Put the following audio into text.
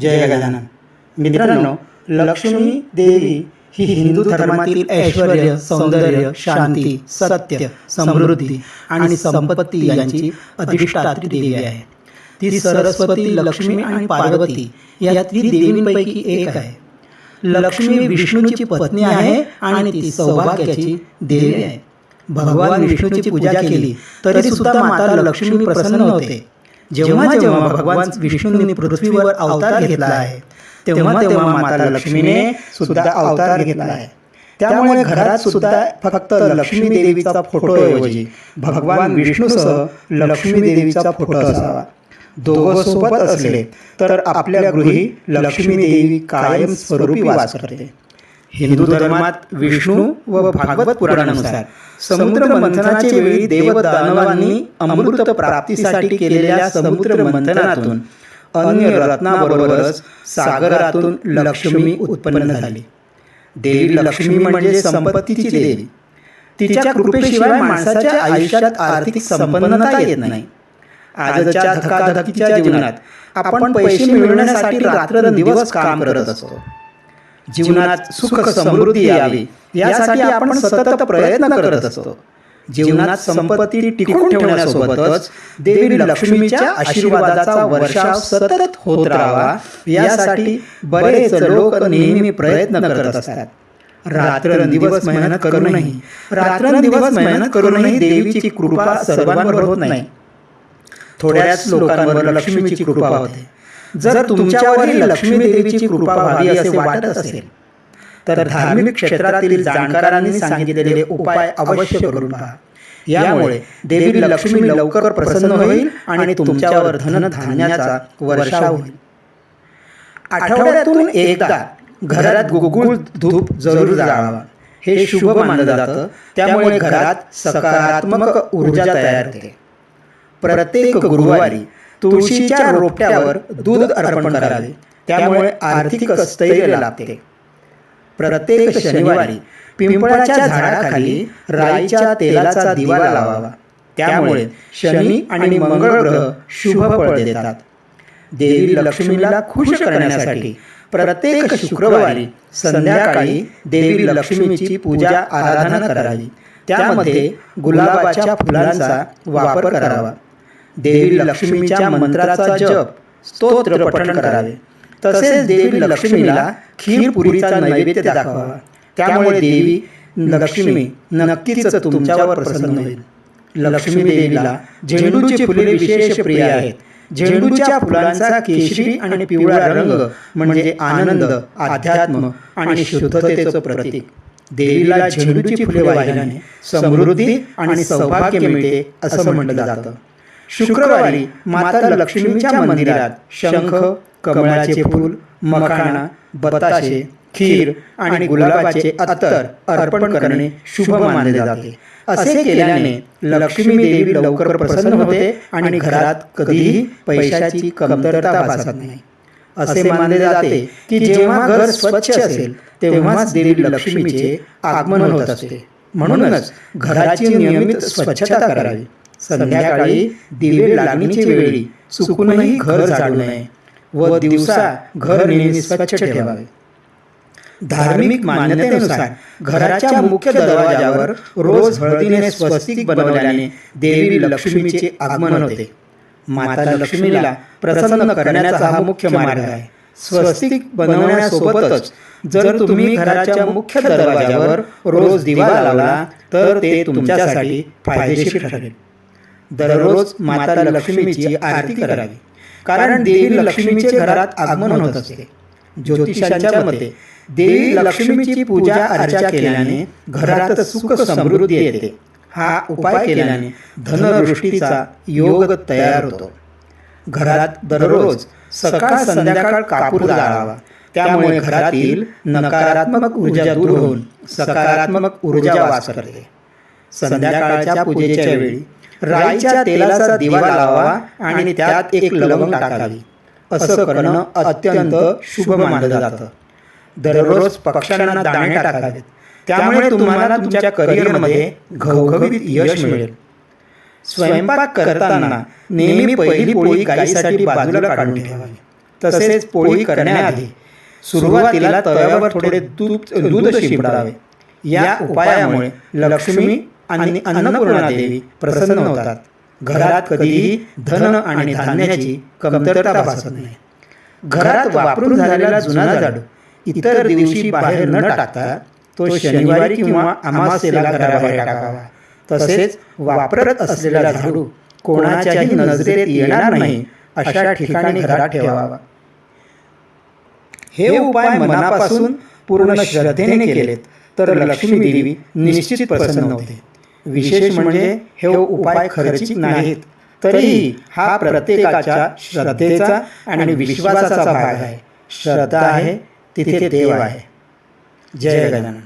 जय गजानन मित्रांनो लक्ष्मी देवी ही हिंदू धर्मातील ऐश्वर सौंदर्य शांती सत्य समृद्धी आणि संपत्ती यांची अधिष्ठात्री देवी आहे. ती सरस्वती लक्ष्मी आणि पार्वती या ती देवींपैकी एक आहे. लक्ष्मी विष्णूची पत्नी आहे आणि ती सौभाग्याची देवी आहे. भगवान विष्णूची पूजा केली तरी सुद्धा माता लक्ष्मी प्रसन्न होते. जेव्हा जेव्हा भगवान विष्णूंनी पृथ्वीवर अवतार घेतला आहे तेव्हा तेव्हा माता लक्ष्मीने सुद्धा अवतार घेतला आहे. त्यामुळे घरात सुद्धा फक्त लक्ष्मी देवीचा फोटो ऐवजी भगवान विष्णूसह लक्ष्मी देवीचा फोटो असावा. दोघं सोबत असले तर आपल्या गृही लक्ष्मी देवी कायम स्वरूपी वास करते. हिंदू धर्मात विष्णू व भागवत पुराणानुसार समुद्र मंथनाच्या वेळी देवदानवांनी अमृत प्राप्तीसाठी केलेल्या समुद्र मंथनातून अन्य रत्नाबरोबरच सागरातून लक्ष्मी उत्पन्न झाली. देवी लक्ष्मी म्हणजे संपत्तीची देवी. तिच्या कृपेशिवाय माणसाच्या आयुष्यात आर्थिक संपन्नता येत नाही. आजच्या धकाधकीच्या जीवनात आपण पैसे मिळवण्यासाठी रात्रंदिवस काम करत असतो. जीवनात सुख समृद्धी यावी. यासाठी आपण सतत प्रयत्न करत असतो. जीवनात संपत्ती टिकून ठेवण्यासोबतच देवी लक्ष्मीच्या आशीर्वादाचा वर्षाव सतत होत राहावा. यासाठी बरेच लोक नेहमी प्रयत्न करत असतात. रात्रंदिवस मेहनत करूनही रात्रंदिवस मेहनत करूनही देवीची कृपा सर्वांवर होत नाही. थोड्याच लोकांवर लक्ष्मीची कृपा होते. जर तुमच्यावरही लक्ष्मी देवीची कृपा व्हावी असे वाटत असेल तर धार्मिक क्षेत्रातील जाणकारांनी सांगितलेले उपाय अवश्य करून पहा. यामुळे देवी लक्ष्मी लवकर प्रसन्न होईल आणि तुमच्यावर धनधान्याचा वर्षाव होईल. आठवड्यातून एकदा घरात गुगुळ धूप जरूर जाळावा. हे शुभ मानलं जातं. त्यामुळे घरात सकारात्मक ऊर्जा तयार होते. प्रत्येक गुरुवारी तुळशीच्या रोपट्यावर दूध अर्पण करावे. त्यामुळे आर्थिक स्थैर्य लाभते. प्रत्येक शनिवारी पिंपळाच्या झाडाखाली राईच्या तेलाचा दिवा लावावा. त्यामुळे शनी आणि मंगळ ग्रह शुभ फळ देतात. देवी लक्ष्मीला खुश करण्यासाठी प्रत्येक शुक्रवारी संध्याकाळी देवी लक्ष्मीची पूजा आराधना करावी. त्यामध्ये गुलाबाच्या फुलांचा वापर करावा. देवी लक्ष्मीच्या मंत्राचा जप स्तोत्र पठण करावे. तसेच देवी लक्ष्मीला खीरपुरीचा नैवेद्य दाखवावा त्यामुळे देवी लक्ष्मी नक्कीच तुमच्यावर प्रसन्न होईल. लक्ष्मी देवीला झेंडूची फुले विशेष प्रिय आहेत. झेंडूच्या फुलांचा केशरी आणि पिवळा रंग म्हणजे आनंद अध्यात्म आणि शुद्धतेचं प्रतीक. देवीला झेंडूची फुले वाहिल्याने समृद्धी आणि सौभाग्य मिळते असं म्हटलं जातं. शुक्रवारी माता लक्ष्मीच्या मंदिरात शंख कमळाचे फूल मखाणा बताशे खीर आणि गुलाबाचे अत्तर अर्पण करणे शुभ मानले जाते. असे केल्याने लक्ष्मी देवी लवकर प्रसन्न होते आणि घरात कधीही पैशाची कमतरता भासत नाही. असे मानले जाते की जेव्हा घर स्वच्छ असेल तेव्हाच देवी लक्ष्मीचे आगमन होत असते. म्हणूनच घराची नियमित स्वच्छता करावी. संध्याकाळी दिवे लागणीच्या वेळी चुकूनही घर झाडू नये. व दिवसा घर नेहमी स्वच्छ ठेवावे. धार्मिक मान्यतेनुसार घराच्या मुख्य दरवाजावर रोज हळदीने स्वस्तिक बनवल्याने देवी लक्ष्मीचे आगमन होते. माता लक्ष्मीला प्रसन्न करण्याचा हा मुख्य मार्ग आहे. स्वस्तिक बनवण्यासोबतच जर तुम्ही घराच्या मुख्य दरवाजावर रोज दिवा लावला तर ते तुमच्यासाठी फायदेशीर ठरेल. दररोज माता लक्ष्मीची आरती करावी. कारण देवी लक्ष्मीचे घरात आगमन होत असते. ज्योतिषांच्या मते देवी लक्ष्मीची पूजा अर्चा केल्याने घरात सुख समृद्धी येते. हा उपाय केल्याने धनवृष्टीचा योग तयार होतो. घरात दररोज सकाळ संध्याकाळ कापूर जाळावा त्यामुळे घरातील नकारात्मक ऊर्जा दूर होऊन सकारात्मक ऊर्जा वास करते. संध्याकाळच्या पूजेच्या वेळी राईच्या तेलाचा दिवा लावावा आणि त्यात एक लवंग टाकावी. असं करणं अत्यंत शुभ मानलं जातं. दररोज पक्ष्यांना दाणे टाकावेत. त्यामुळे तुम्हाला तुमच्या करिअरमध्ये घवघवीत यश मिळेल. स्वयंपाक करताना नेहमी पहिली पोळी गाईसाठी बाजूला काढून ठेवावी. तसेच पोळी करण्याआधी सुरुवातीला तव्यावर थोडे दूध दूध शिंपडावे. या उपायामुळे लक्ष्मी आणि अन्नपूर्णा देवी प्रसन्न होतात. घरात कधीही धन आणि धान्याची कमतरता भासत नाही. घरात वापरून झालेला जुना झाडू इतर दिवशी बाहेर न टाकता तो शनिवारी किंवा अमावास्येला घराबाहेर टाकावा. तसेच वापरत असलेला झाडू कोणाच्याही नजरेत येणार नाही अशा ठिकाणी घरात ठेवावा. हे उपाय मनापासून पूर्ण श्रद्धेने केलेत. तर लक्ष्मी देवी निश्चित प्रसन्न होते. विशेष म्हणजे हे उपाय खर्चिक नाहीत. तरीही हा प्रत्येकाच्या श्रद्धेचा आणि विश्वासाचा भाग आहे. श्रद्धा आहे तिथे देव आहे. जय गजानन.